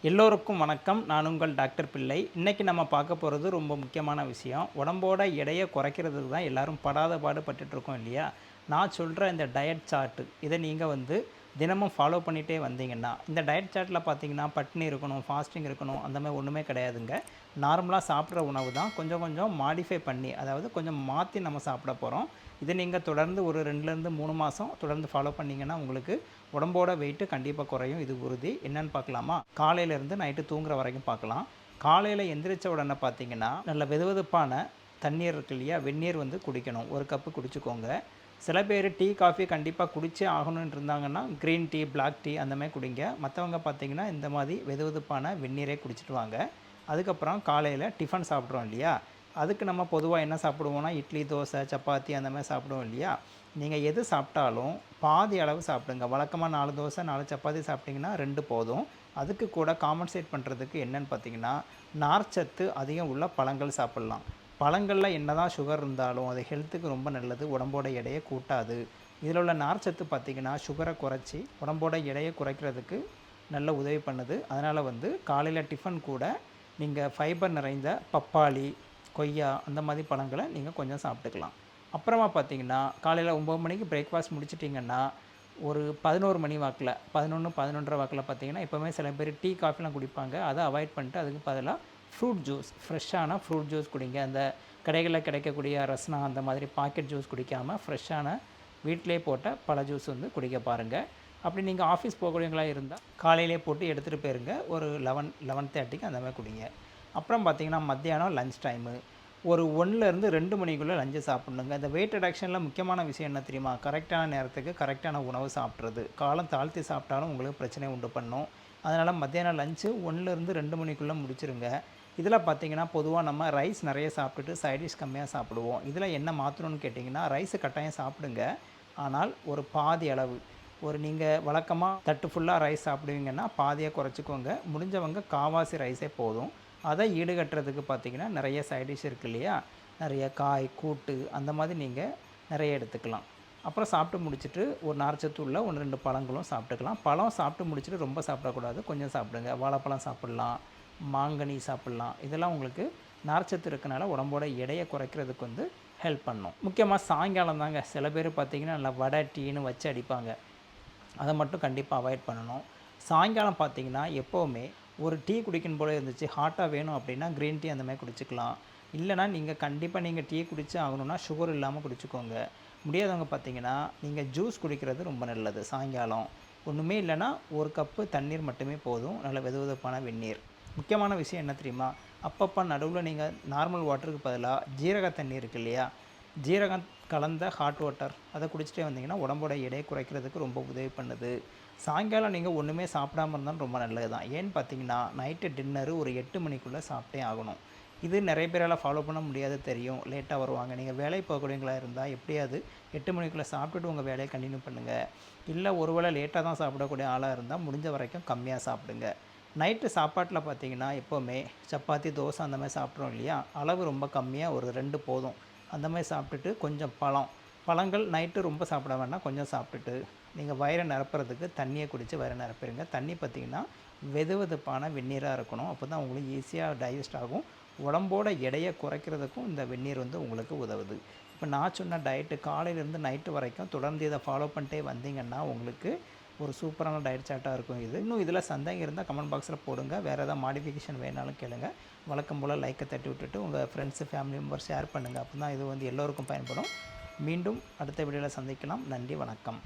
எல்லோருக்கும் வணக்கம். நான் உங்கள் டாக்டர் பிள்ளை. இன்றைக்கி நம்ம பார்க்க போகிறது ரொம்ப முக்கியமான விஷயம். உடம்போட எடையை குறைக்கிறதுக்கு தான் எல்லாரும் படாத பாடு பட்டுட்டு இருக்கோம் இல்லையா? நான் சொல்கிற இந்த டயட் சார்ட்டு இதை நீங்கள் வந்து தினமும் ஃபாலோ பண்ணிகிட்டே வந்தீங்கன்னா இந்த டயட் சார்ட்டில் பார்த்தீங்கன்னா பட்னி இருக்கணும் ஃபாஸ்டிங் இருக்கணும் அந்த மாதிரி ஒன்றுமே கிடையாதுங்க. நார்மலாக சாப்பிட்ற உணவு தான் கொஞ்சம் கொஞ்சம் மாடிஃபை பண்ணி அதாவது கொஞ்சம் மாற்றி நம்ம சாப்பிட போகிறோம் இதை நீங்கள் தொடர்ந்து ஒரு ரெண்டுலேருந்து மூணு மாதம் தொடர்ந்து ஃபாலோ பண்ணிங்கன்னா உங்களுக்கு உடம்போட வெயிட்டு கண்டிப்பாக குறையும். இது உறுதி. என்னென்னு பார்க்கலாமா காலையிலேருந்து நைட்டு தூங்குற வரைக்கும் பார்க்கலாம் காலையில் எந்திரிச்ச உடனே பார்த்தீங்கன்னா நல்ல வெதுவெதுப்பான தண்ணீர் இருக்கு இல்லையா? வெந்நீர் வந்து குடிக்கணும். ஒரு கப்பு குடிச்சுக்கோங்க. சில பேர் டீ காஃபி கண்டிப்பாக குடிச்சே ஆகணும்னு இருந்தாங்கன்னா க்ரீன் டீ பிளாக் டீ அந்த மாதிரி குடிங்க. மற்றவங்க பார்த்தீங்கன்னா இந்த மாதிரி வெதுவெதுப்பான வெந்நீரே குடிச்சிட்டு வாங்க. அதுக்கப்புறம் காலையில் டிஃபன் சாப்பிட்றோம் இல்லையா? அதுக்கு நம்ம பொதுவாக என்ன சாப்பிடுவோம்னா இட்லி தோசை சப்பாத்தி அந்த மாதிரி சாப்பிடுவோம் இல்லையா? நீங்கள் எது சாப்பிட்டாலும் பாதி அளவு சாப்பிடுங்க. வழக்கமாக நாலு தோசை நாலு சப்பாத்தி சாப்பிட்டிங்கன்னா ரெண்டு போதும். அதுக்கு கூட காம்பன்சேட் பண்ணுறதுக்கு என்னென்னு பார்த்தீங்கன்னா நார்ச்சத்து அதிகம் உள்ள பழங்கள் சாப்பிட்லாம். பழங்களில் என்ன தான் சுகர் இருந்தாலும் அது ஹெல்த்துக்கு ரொம்ப நல்லது உடம்போட எடையை கூட்டாது. இதில் உள்ள நார்ச்சத்து பார்த்திங்கன்னா சுகரை குறைச்சி உடம்போட எடையை குறைக்கிறதுக்கு நல்ல உதவி பண்ணுது. அதனால் வந்து காலையில் டிஃபன் கூட நீங்கள் ஃபைபர் நிறைந்த பப்பாளி கொய்யா அந்த மாதிரி பழங்களை நீங்கள் கொஞ்சம் சாப்பிட்டுக்கலாம். அப்புறமா பார்த்தீங்கன்னா காலையில் ஒம்பது மணிக்கு பிரேக்ஃபாஸ்ட் முடிச்சிட்டிங்கன்னா ஒரு பதினோரு மணி வாக்கில் பதினொன்று பதினொன்றரை வாக்கில் பார்த்தீங்கன்னா எப்போவுமே சில பேர் டீ காஃபிலாம் குடிப்பாங்க. அதை அவாய்ட் பண்ணிட்டு அதுக்கு பதிலாக ஃப்ரூட் ஜூஸ் ஃப்ரெஷ்ஷான ஃப்ரூட் ஜூஸ் குடிங்க. அந்த கடைகளில் கிடைக்கக்கூடிய ரஸ்னா அந்த மாதிரி பாக்கெட் ஜூஸ் குடிக்காமல் ஃப்ரெஷ்ஷான வீட்டிலே போட்ட பழ ஜூஸ் வந்து குடிக்க பாருங்கள் அப்படி நீங்கள் ஆஃபீஸ் போகக்கூடியவங்களா இருந்தால் காலையிலே போட்டு எடுத்துகிட்டு போயிருங்க. ஒரு லெவன் லெவன் தேர்ட்டிக்கு அந்த மாதிரி குடிங்க. அப்புறம் பார்த்தீங்கன்னா மத்தியானம் லஞ்ச் டைமு ஒரு ஒன்றுலேருந்து ரெண்டு மணிக்குள்ளே லஞ்சு சாப்பிட்ணுங்க. இந்த வெயிட் ரிடக்ஷனில் முக்கியமான விஷயம் என்ன தெரியுமா? கரெக்டான நேரத்துக்கு கரெக்டான உணவு சாப்பிட்றது. காலம் தாழ்த்தி சாப்பிட்டாலும் உங்களுக்கு பிரச்சனை உண்டு பண்ணும். அதனால் மத்தியானம் லஞ்சு ஒன்றுலேருந்து ரெண்டு மணிக்குள்ளே முடிச்சிருங்க. இதில் பார்த்தீங்கன்னா பொதுவாக நம்ம ரைஸ் நிறைய சாப்பிட்டுட்டு சைடிஷ் கம்மியாக சாப்பிடுவோம். இதில் என்ன மாற்றணும்னு கேட்டிங்கன்னா ரைஸு கட்டாயம் சாப்பிடுங்க. ஆனால் ஒரு பாதி அளவு. ஒரு நீங்கள் வழக்கமாக தட்டு ஃபுல்லாக ரைஸ் சாப்பிடுவீங்கன்னா பாதியாக குறைச்சிக்கோங்க. முடிஞ்சவங்க காவாசி ரைஸே போதும். அதை ஈடுகட்டுறதுக்கு பார்த்தீங்கன்னா நிறைய சைடிஷ் இருக்கு இல்லையா? நிறைய காய் கூட்டு அந்த மாதிரி நீங்கள் நிறைய எடுத்துக்கலாம். அப்புறம் சாப்பிட்டு முடிச்சுட்டு ஒரு நார்ச்சத்து உள்ள ஒன்று ரெண்டு பழங்களும் சாப்பிட்டுக்கலாம். பழம் சாப்பிட்டு முடிச்சுட்டு ரொம்ப சாப்பிடக்கூடாது. கொஞ்சம் சாப்பிடுங்க. வாழைப்பழம் சாப்பிட்லாம். மாங்கனி சாப்பிட்லாம். இதெல்லாம் உங்களுக்கு நார்ச்சத்து இருக்கனால உடம்போட எடையை குறைக்கிறதுக்கு வந்து ஹெல்ப் பண்ணும். முக்கியமாக சாயங்காலம் தாங்க. சில பேர் பார்த்திங்கன்னா நல்லா வடை டீன்னு வச்சு அடிப்பாங்க. அதை மட்டும் கண்டிப்பாக அவாய்ட் பண்ணணும். சாயங்காலம் பார்த்தீங்கன்னா எப்போவுமே ஒரு டீ குடிக்கணும் போல இருந்துச்சு ஹாட்டாக வேணும் அப்படின்னா க்ரீன் டீ அந்த மாதிரி குடிச்சிக்கலாம். இல்லைனா நீங்கள் கண்டிப்பாக நீங்கள் டீ குடிச்சு ஆகணும்னா சுகர் இல்லாமல் குடிச்சுக்கோங்க. முடியாதவங்க பார்த்தீங்கன்னா நீங்கள் ஜூஸ் குடிக்கிறது ரொம்ப நல்லது சாயங்காலம். ஒன்றுமே இல்லைன்னா ஒரு கப்பு தண்ணீர் மட்டுமே போதும். நல்ல வெது வெதுப்பான வெந்நீர். முக்கியமான விஷயம் என்ன தெரியுமா? அப்பப்போ நடுவில் நீங்கள் நார்மல் வாட்டருக்கு பதிலாக ஜீரக தண்ணி இருக்கு இல்லையா? ஜீரகம் கலந்த ஹாட் வாட்டர் அதை குடிச்சிட்டே வந்தீங்கன்னா உடம்போட எடையை குறைக்கிறதுக்கு ரொம்ப உதவி பண்ணுது. சாயங்காலம் நீங்கள் ஒன்றுமே சாப்பிடாம இருந்தாலும் ரொம்ப நல்லது தான் ஏன்னு பார்த்தீங்கன்னா நைட்டு டின்னரு ஒரு எட்டு மணிக்குள்ளே சாப்பிட்டே ஆகணும். இது நிறைய பேரால் ஃபாலோ பண்ண முடியாது தெரியும். லேட்டாக வருவாங்க. நீங்கள் வேலை போகக்கூடியவங்களா இருந்தால் எப்படியாவது எட்டு மணிக்குள்ளே சாப்பிட்டுட்டு உங்கள் வேலையை கண்டினியூ பண்ணுங்கள் இல்லை ஒருவேளை லேட்டாக தான் சாப்பிடக்கூடிய ஆளாக இருந்தால் முடிஞ்ச வரைக்கும் கம்மியாக சாப்பிடுங்க. நைட்டு சாப்பாட்டில் பார்த்தீங்கன்னா எப்போவுமே சப்பாத்தி தோசை அந்த மாதிரி சாப்பிட்றோம் இல்லையா? அளவு ரொம்ப கம்மியாக ஒரு ரெண்டு போதும். அந்த மாதிரி சாப்பிட்டுட்டு கொஞ்சம் பழம். பழங்கள் நைட்டு ரொம்ப சாப்பிட வேண்டாம் கொஞ்சம் சாப்பிட்டுட்டு நீங்கள் வயிறை நிரப்புறதுக்கு தண்ணியை குடித்து வயிறை நிரப்பிடுங்க. தண்ணி பார்த்திங்கன்னா வெது வெதுப்பான வெந்நீராக இருக்கணும். அப்போ தான் உங்களுக்கு ஈஸியாக டைஜஸ்ட் ஆகும். உடம்போட எடையை குறைக்கிறதுக்கும் இந்த வெந்நீர் வந்து உங்களுக்கு உதவுது. இப்போ நான் சொன்ன டயட்டு காலையிலேருந்து நைட்டு வரைக்கும் தொடர்ந்து இதை ஃபாலோ பண்ணிட்டே வந்தீங்கன்னா உங்களுக்கு ஒரு சூப்பரான டயட் சார்ட்டாக இருக்கும் இது. இன்னும் இதில் சந்தேகம் இருந்தால் கமெண்ட் பாக்ஸில் போடுங்க. வேறு ஏதாவது மாடிஃபிகேஷன் வேணாலும் கேளுங்க. வழக்கம் போல் லைக்கை தட்டி விட்டுட்டு உங்கள் ஃப்ரெண்ட்ஸு ஃபேமிலி மெம்பர் ஷேர் பண்ணுங்கள் அப்போ தான் இது வந்து எல்லோருக்கும் பயன்படும். மீண்டும் அடுத்த வீடியோவில் சந்திக்கலாம். நன்றி வணக்கம்.